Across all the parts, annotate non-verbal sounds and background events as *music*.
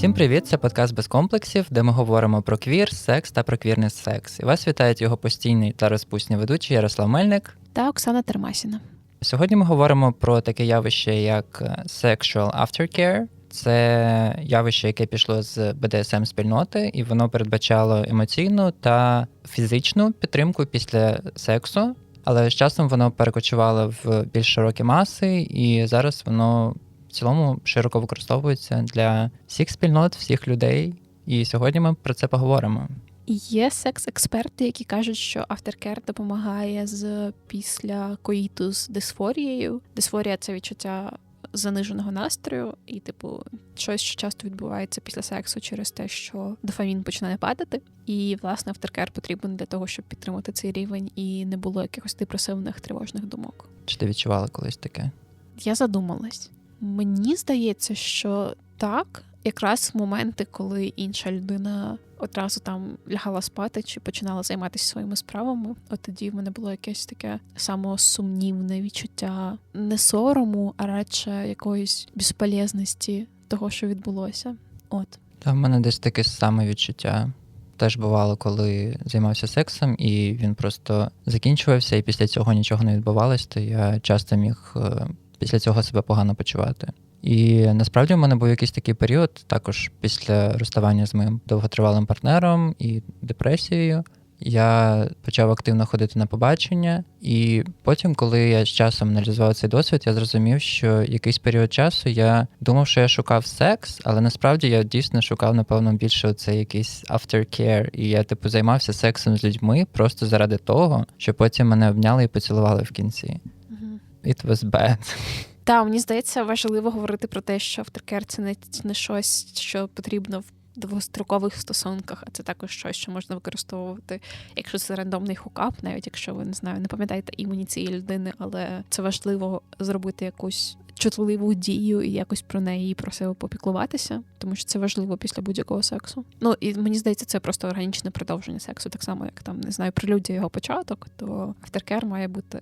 Всім привіт! Це подкаст без комплексів, де ми говоримо про квір, секс та про квірний секс. І вас вітають його постійний та розпусні ведучі Ярослав Мельник та Оксана Термасіна. Сьогодні ми говоримо про таке явище, як е, sexual aftercare. Це явище, яке пішло з bdsm спільноти, і воно передбачало емоційну та фізичну підтримку після сексу, але з часом воно перекочувало в більш широкі маси, і зараз воно в цілому широко використовується для всіх спільнот, всіх людей. І сьогодні ми про це поговоримо. Є секс-експерти, які кажуть, що авторкер допомагає з після коїту з дисфорією. Дисфорія це відчуття заниженого настрою, і, типу, щось що часто відбувається після сексу через те, що дофамін починає падати. І власне авторкер потрібен для того, щоб підтримати цей рівень і не було якихось депресивних тривожних думок. Чи ти відчувала колись таке? Я задумалась. Мені здається, що так, якраз моменти, коли інша людина одразу там лягала спати чи починала займатися своїми справами, от тоді в мене було якесь таке самосумнівне відчуття не сорому, а радше якоїсь безполезності того, що відбулося. От. Та в мене десь таке саме відчуття. Теж бувало, коли займався сексом, і він просто закінчувався, і після цього нічого не відбувалось, то я часто міг е, після цього себе погано почувати. І насправді в мене був якийсь такий період, також після розставання з моїм довготривалим партнером і депресією. Я почав активно ходити на побачення, і потім, коли я з часом аналізував цей досвід, я зрозумів, що якийсь період часу я думав, що я шукав секс, але насправді я дійсно шукав, напевно, більше це якийсь aftercare, і я типу займався сексом з людьми просто заради того, що потім мене обняли і поцілували в кінці. It was bad. Так, мені здається, важливо говорити про те, що авторкер це не, не щось, що потрібно в довгострокових стосунках, а це також щось, що можна використовувати, якщо це рандомний хукап, навіть якщо ви не знаю, не пам'ятаєте імені цієї людини, але це важливо зробити якусь чутливу дію і якось про неї про себе попіклуватися, тому що це важливо після будь-якого сексу. Ну і мені здається, це просто органічне продовження сексу, так само як там не знаю, прелюдія його початок, то авторкер має бути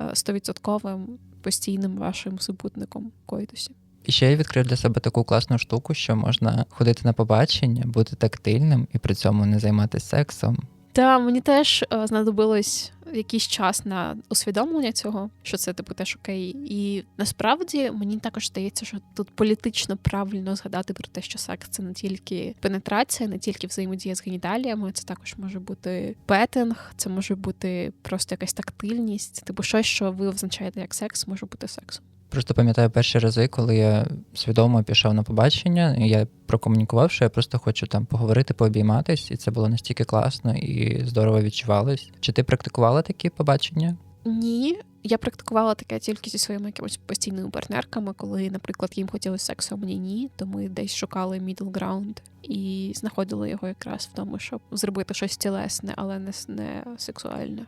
е, стовідсотковим постійним вашим супутником коїтусі. І ще я відкрив для себе таку класну штуку, що можна ходити на побачення, бути тактильним і при цьому не займатися сексом. Та мені теж е, знадобилось якийсь час на усвідомлення цього, що це типу теж окей. І насправді мені також здається, що тут політично правильно згадати про те, що секс це не тільки пенетрація, не тільки взаємодія з геніталіями, це також може бути петинг, це може бути просто якась тактильність, типу щось, що ви означаєте як секс, може бути сексом. Просто пам'ятаю перші рази, коли я свідомо пішов на побачення, і я прокомунікував, що я просто хочу там поговорити, пообійматись, і це було настільки класно і здорово відчувалось. Чи ти практикувала такі побачення? Ні, я практикувала таке тільки зі своїми якимось постійними партнерками, коли, наприклад, їм хотілося сексу, а мені ні, то ми десь шукали middle ground і знаходили його якраз в тому, щоб зробити щось тілесне, але не, не сексуальне.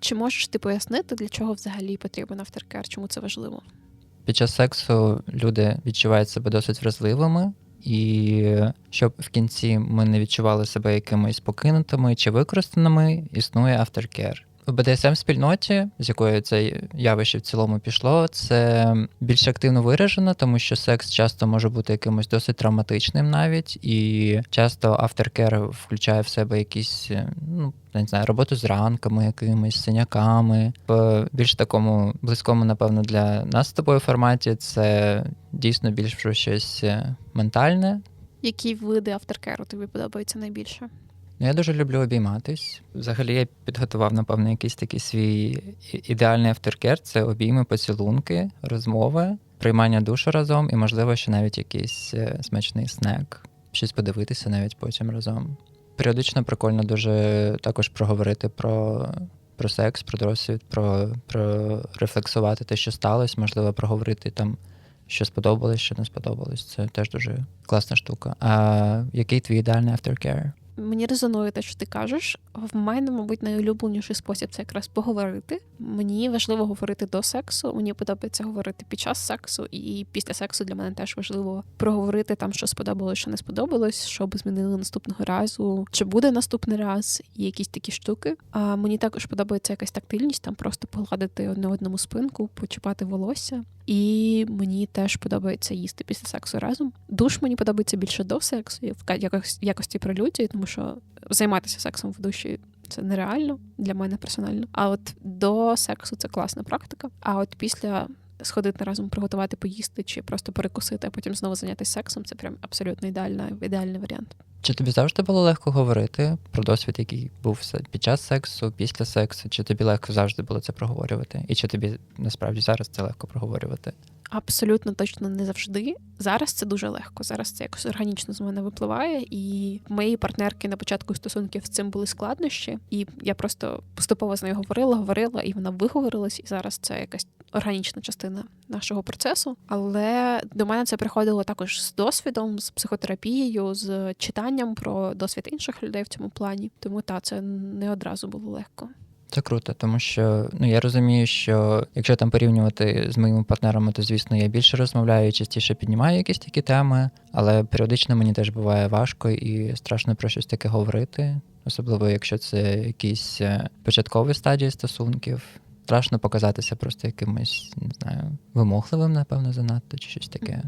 Чи можеш ти пояснити, для чого взагалі потрібен авторкер? Чому це важливо? Під час сексу люди відчувають себе досить вразливими, і щоб в кінці ми не відчували себе якимись покинутими чи використаними, існує авторкер. В бдсм спільноті, з якої це явище в цілому пішло, це більш активно виражено, тому що секс часто може бути якимось досить травматичним навіть, і часто авторкер включає в себе якісь ну не знаю, роботу з ранками, якимись синяками. В більш такому близькому, напевно, для нас з тобою форматі це дійсно більш про щось ментальне. Які види авторкеру тобі подобаються найбільше? Ну, я дуже люблю обійматись. Взагалі я підготував, напевно, якийсь такий свій ідеальний авторкер це обійми, поцілунки, розмови, приймання душу разом і, можливо, ще навіть якийсь е, смачний снек, щось подивитися навіть потім разом. Періодично прикольно дуже також проговорити про про секс, про досвід, про про рефлексувати те, що сталося, можливо, проговорити там, що сподобалось, що не сподобалось. Це теж дуже класна штука. А який твій ідеальний aftercare? Мені резонує те, що ти кажеш. В мене, мабуть, найулюбленіший спосіб це якраз поговорити. Мені важливо говорити до сексу. Мені подобається говорити під час сексу, і після сексу для мене теж важливо проговорити там, що сподобалось, що не сподобалось, що би змінили наступного разу, чи буде наступний раз, і якісь такі штуки. А мені також подобається якась тактильність, там просто погладити одне одному спинку, почіпати волосся. І мені теж подобається їсти після сексу разом. Душ мені подобається більше до сексу, в якості прелюдії, тому що займатися сексом в душі це нереально для мене персонально. А от до сексу це класна практика. А от після сходити разом приготувати поїсти чи просто перекусити, а потім знову зайнятися сексом це прям абсолютно ідеальна, ідеальний варіант. Чи тобі завжди було легко говорити про досвід, який був під час сексу, після сексу? Чи тобі легко завжди було це проговорювати? І чи тобі насправді зараз це легко проговорювати? Абсолютно точно не завжди. Зараз це дуже легко. Зараз це якось органічно з мене випливає. І в моєї партнерки на початку стосунків з цим були складнощі, і я просто поступово з нею говорила, говорила, і вона виговорилась. І зараз це якась органічна частина нашого процесу. Але до мене це приходило також з досвідом, з психотерапією, з читанням про досвід інших людей в цьому плані. Тому та це не одразу було легко. Це круто, тому що ну я розумію, що якщо там порівнювати з моїми партнерами, то звісно я більше розмовляю і частіше піднімаю якісь такі теми, але періодично мені теж буває важко і страшно про щось таке говорити, особливо якщо це якісь е, початкові стадії стосунків. Страшно показатися просто якимось, не знаю, вимогливим, напевно, занадто чи щось таке.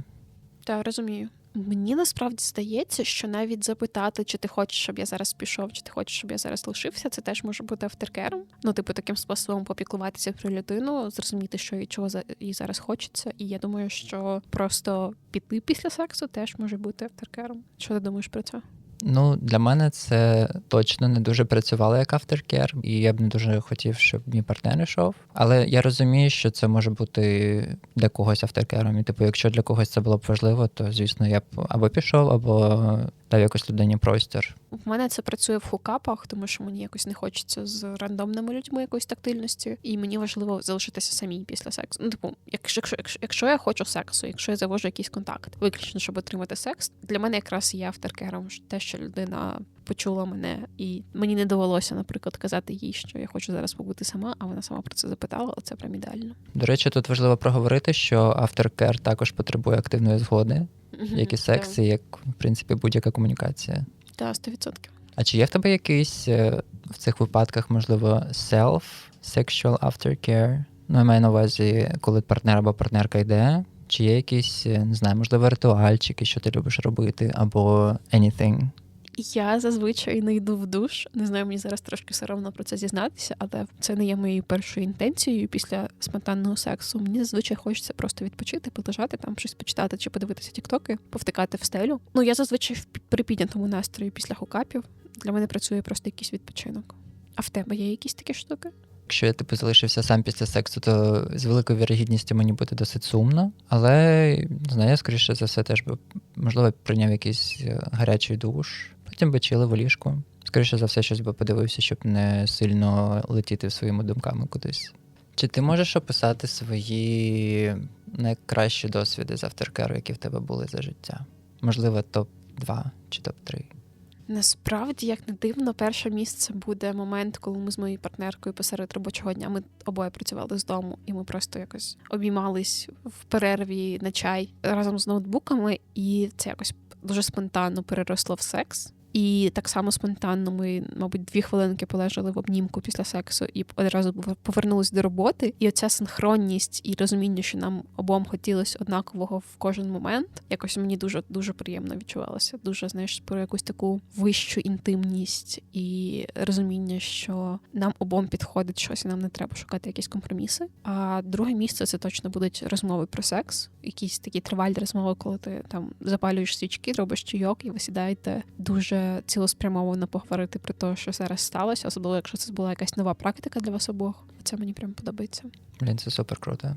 Та розумію. Мені насправді здається, що навіть запитати, чи ти хочеш, щоб я зараз пішов, чи ти хочеш, щоб я зараз лишився, це теж може бути авторкером. Ну, типу, таким способом попіклуватися про людину, зрозуміти, що і чого їй зараз хочеться. І я думаю, що просто піти після сексу теж може бути авторкером. Що ти думаєш про це? Ну, для мене це точно не дуже працювало як авторкер, і я б не дуже хотів, щоб мій партнер йшов. Але я розумію, що це може бути для когось авторкером. І типу, якщо для когось це було б важливо, то звісно я б або пішов, або дав якось людині простір. В мене це працює в хукапах, тому що мені якось не хочеться з рандомними людьми якоїсь тактильності, і мені важливо залишитися самій після сексу. Ну, типу, якщо, якщо, якщо, я хочу сексу, якщо я завожу якийсь контакт, виключно щоб отримати секс, для мене якраз є авторкером те, що людина почула мене, і мені не довелося, наприклад, казати їй, що я хочу зараз побути сама, а вона сама про це запитала. Оце прям ідеально. До речі, тут важливо проговорити, що авторкер також потребує активної згоди, як і секс, і як в принципі будь-яка комунікація. Так, 100%. А чи є в тебе якийсь е, в цих випадках, можливо, self sexual aftercare? Ну, я маю на увазі, коли партнер або партнерка йде, чи є якісь, е, не знаю, можливо, ритуальчики, що ти любиш робити, або anything? Я зазвичай не йду в душ. Не знаю, мені зараз трошки соромно про це зізнатися, але це не є моєю першою інтенцією після спонтанного сексу. Мені зазвичай хочеться просто відпочити, полежати там, щось почитати чи подивитися тіктоки, повтикати в стелю. Ну я зазвичай в при піднятому настрої після хукапів. Для мене працює просто якийсь відпочинок. А в тебе є якісь такі штуки? Якщо я типу залишився сам після сексу, то з великою вірогідністю мені буде досить сумно. Але знаю, скоріше за все теж би можливо прийняв якийсь е, гарячий душ, потім би чилив у ліжку. Скоріше за все, щось би подивився, щоб не сильно летіти своїми думками кудись. Чи ти можеш описати свої найкращі досвіди з авторкеру, які в тебе були за життя? Можливо, топ-2 чи топ-3? Насправді, як не дивно, перше місце буде момент, коли ми з моєю партнеркою посеред робочого дня ми обоє працювали з дому, і ми просто якось обіймались в перерві на чай разом з ноутбуками, і це якось дуже спонтанно переросло в секс. І так само спонтанно ми, мабуть, дві хвилинки полежали в обнімку після сексу і одразу повернулись до роботи. І оця синхронність і розуміння, що нам обом хотілося однакового в кожен момент, якось мені дуже дуже приємно відчувалося. Дуже знаєш, про якусь таку вищу інтимність і розуміння, що нам обом підходить щось, і нам не треба шукати якісь компроміси. А друге місце це точно будуть розмови про секс, якісь такі тривалі розмови, коли ти там запалюєш свічки, робиш чайок, і ви сідаєте дуже цілеспрямовано поговорити про те, що зараз сталося, особливо якщо це була якась нова практика для вас обох. Це мені прям подобається. Блін, це супер круто.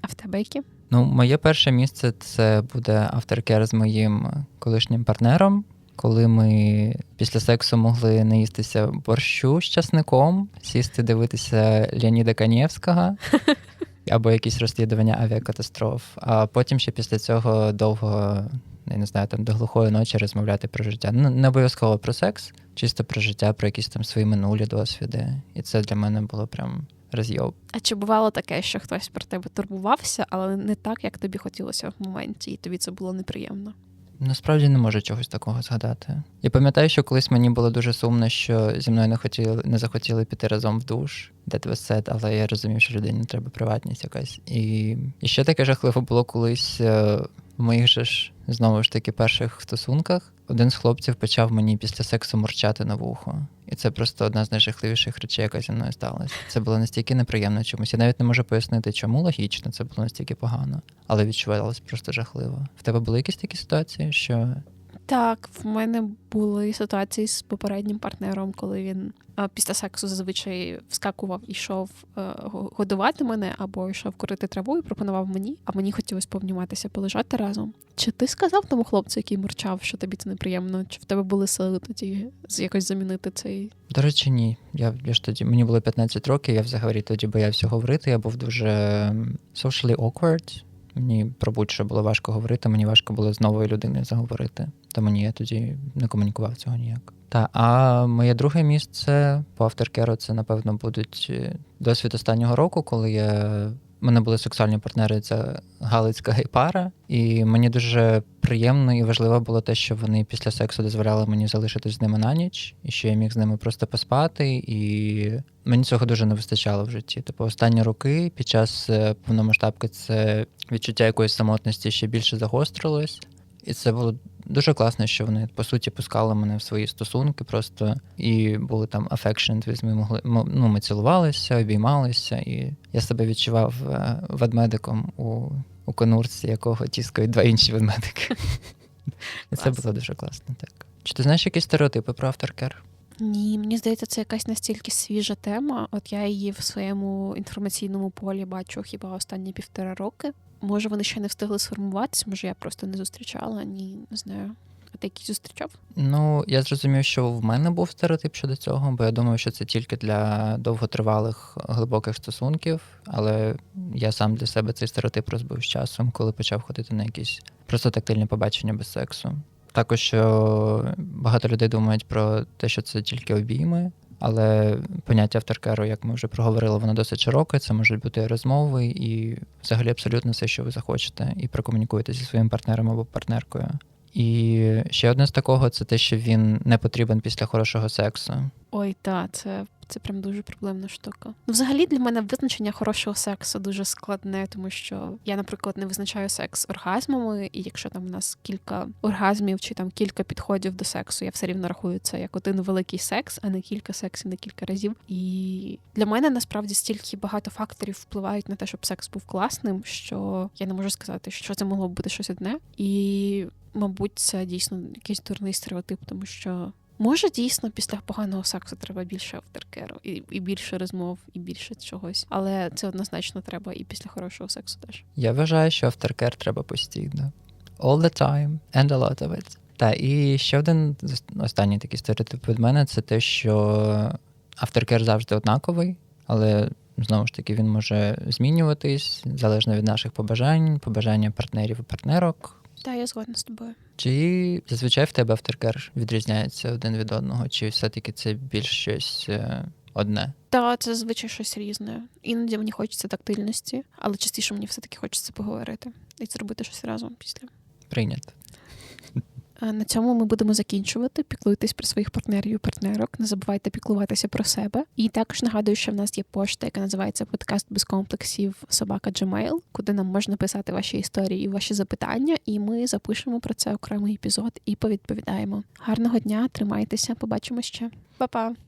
А в тебе які? Ну, моє перше місце це буде авторкер з моїм колишнім партнером, коли ми після сексу могли наїстися борщу з часником, сісти дивитися Леоніда Канєвського *laughs* або якісь розслідування авіакатастроф. А потім ще після цього довго, я не знаю, там до глухої ночі розмовляти про життя. Ну, не обов'язково про секс, чисто про життя, про якісь там свої минулі досвіди. І це для мене було прям розйоб. А чи бувало таке, що хтось про тебе турбувався, але не так, як тобі хотілося в моменті, і тобі це було неприємно? Насправді не можу чогось такого згадати. Я пам'ятаю, що колись мені було дуже сумно, що зі мною не хотіли, не захотіли піти разом в душ, That was але я розумів, що людині треба приватність якась. І, і ще таке жахливо було колись е, в моїх же ж знову ж таки перших стосунках. Один з хлопців почав мені після сексу мурчати на вухо. І це просто одна з найжахливіших речей, яка зі мною сталася. Це було настільки неприємно чомусь. Я навіть не можу пояснити, чому логічно це було настільки погано, але відчувалося просто жахливо. В тебе були якісь такі ситуації, що Так, в мене були ситуації з попереднім партнером, коли він після сексу зазвичай вскакував і йшов е, годувати мене або йшов курити траву і пропонував мені, а мені хотілося повніматися, полежати разом. Чи ти сказав тому хлопцю, який мурчав, що тобі це неприємно? Чи в тебе були сили тоді якось замінити цей? До речі, ні. Я, я ж тоді мені було 15 років, я взагалі тоді боявся говорити. Я був дуже socially awkward. Мені про будь-що було важко говорити, мені важко було з новою людиною заговорити. Тому ні, я тоді не комунікував цього ніяк. Та, а моє друге місце по авторкеру це, напевно, будуть е, досвід останнього року, коли я. У мене були сексуальні партнери, це Галицька гей-пара, і мені дуже приємно і важливо було те, що вони після сексу дозволяли мені залишитись з ними на ніч, і що я міг з ними просто поспати, і мені цього дуже не вистачало в житті. Типу, останні роки під час е, повномасштабки це відчуття якоїсь самотності ще більше загострилось, і це було дуже класно, що вони по суті пускали мене в свої стосунки просто і були там affection with me, могли ну, ми цілувалися, обіймалися, і я себе відчував е, ведмедиком у, у конурці, якого тіскають два інші ведмедики. І *laughs* це було дуже класно, так. Чи ти знаєш якісь стереотипи про авторкер? Ні, мені здається, це якась настільки свіжа тема. От я її в своєму інформаційному полі бачу хіба останні півтора роки. Може, вони ще не встигли сформуватися, може, я просто не зустрічала, ні, не знаю. А ти який зустрічав? Ну, я зрозумів, що в мене був стереотип щодо цього, бо я думаю, що це тільки для довготривалих глибоких стосунків. Але я сам для себе цей стереотип розбив з часом, коли почав ходити на якісь просто тактильні побачення без сексу. Також що багато людей думають про те, що це тільки обійми, але поняття авторкеру, як ми вже проговорили, воно досить широке. Це можуть бути розмови, і взагалі абсолютно все, що ви захочете, і прокомунікуєте зі своїм партнером або партнеркою. І ще одне з такого це те, що він не потрібен після хорошого сексу. Ой, та, це, це прям дуже проблемна штука. Ну, взагалі для мене визначення хорошого сексу дуже складне, тому що я, наприклад, не визначаю секс оргазмами, і якщо там у нас кілька оргазмів чи там кілька підходів до сексу, я все рівно рахую це як один великий секс, а не кілька сексів на кілька разів. І для мене насправді стільки багато факторів впливають на те, щоб секс був класним, що я не можу сказати, що це могло б бути щось одне. І, мабуть, це дійсно якийсь дурний стереотип, тому що. Може, дійсно, після поганого сексу треба більше авторкеру, і, і більше розмов, і більше чогось. Але це однозначно треба і після хорошого сексу теж. Я вважаю, що авторкер треба постійно. All the time and a lot of it. Та і ще один останній такий стереотип від мене це те, що авторкер завжди однаковий, але знову ж таки він може змінюватись залежно від наших побажань, побажання партнерів і партнерок. Та я згодна з тобою. Чи зазвичай в тебе авторкер відрізняється один від одного, чи все-таки це більш щось е, одне? Та це зазвичай щось різне. Іноді мені хочеться тактильності, але частіше мені все-таки хочеться поговорити і зробити щось разом після. Прийнято. А На цьому ми будемо закінчувати. Піклуйтесь про своїх партнерів і партнерок. Не забувайте піклуватися про себе. І також нагадую, що в нас є пошта, яка називається подкаст без комплексів собака Gmail, куди нам можна писати ваші історії і ваші запитання. І ми запишемо про це окремий епізод і повідповідаємо. Гарного дня, тримайтеся, побачимо ще. Па-па!